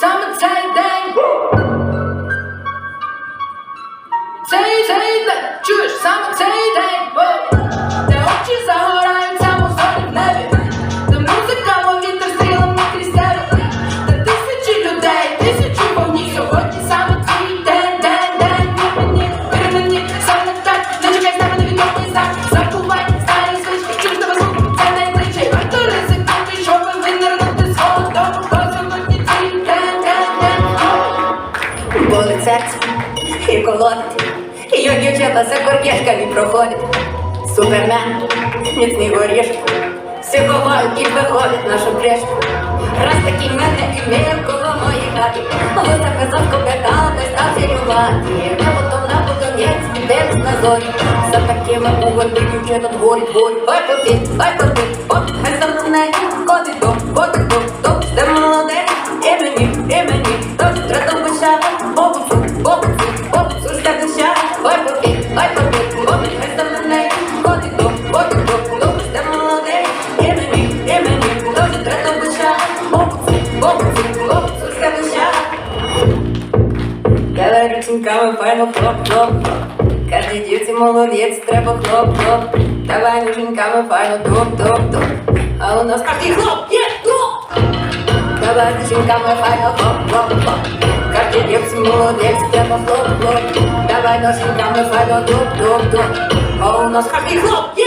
Summertime day. Say, say, that. Jewish summertime day. Whoa. І і його дівчата за коркешками проходить. Супермен, міцний горішок, всі ховають і виходить нашу брешку. Раз такий мене імеє коло моєї хати, але заказав кобета, не став серювати. Я потом на поконець, дивись на зорі, за такими угоди дівчата дворі, дворі. Ой, попіть, ой, попіть, оп, хай за мене, ходить до, Рученьками файно хлоп, хлоп, хлоп. Кожній дівці молодець, треба хлоп, хлоп. Давай рученьками файно топ, топ, топ. А у нас кожній хлоп, є, хлоп. Давай рученьками файно хлоп, хлоп, хлоп. Кожній дівці молодець, треба хлоп, хлоп. Давай ноженьками файно топ, топ, топ. А у нас кожній хлоп, є,